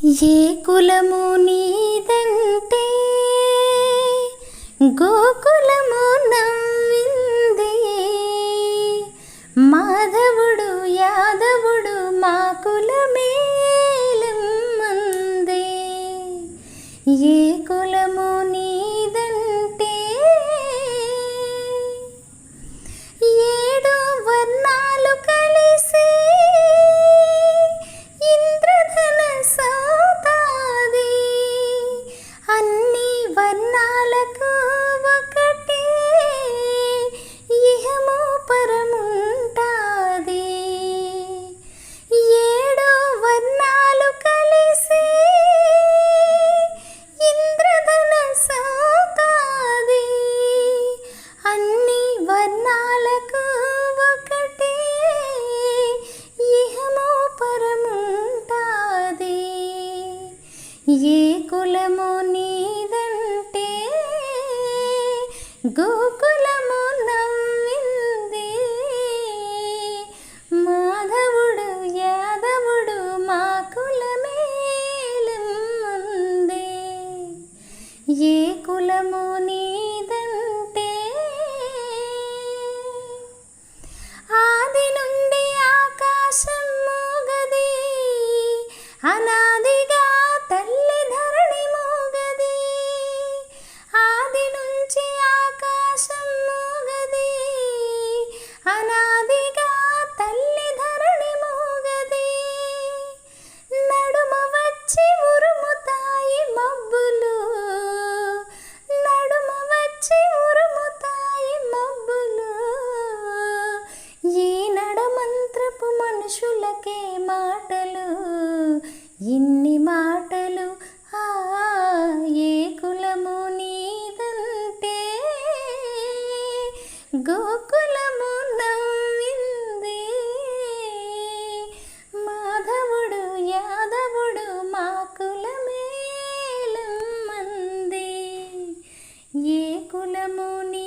ఏ కులము నీదంటే గోకులము నవ్వింది మాధవుడు యాదవుడు మా కులమేలమ్మంది ఏ కులము నీ ఏ కులము నీదంటే గోకులము నమ్మింది. మాధవుడు యాదవుడు మా కులమేలుంది ఏ కులము నీ ఇన్ని మాటలు ఏ కులము నీదంటే? గోకులము నవ్వింది. మాధవుడు యాదవుడు మా కులమేలమ్మంది. ఏ కులము నీ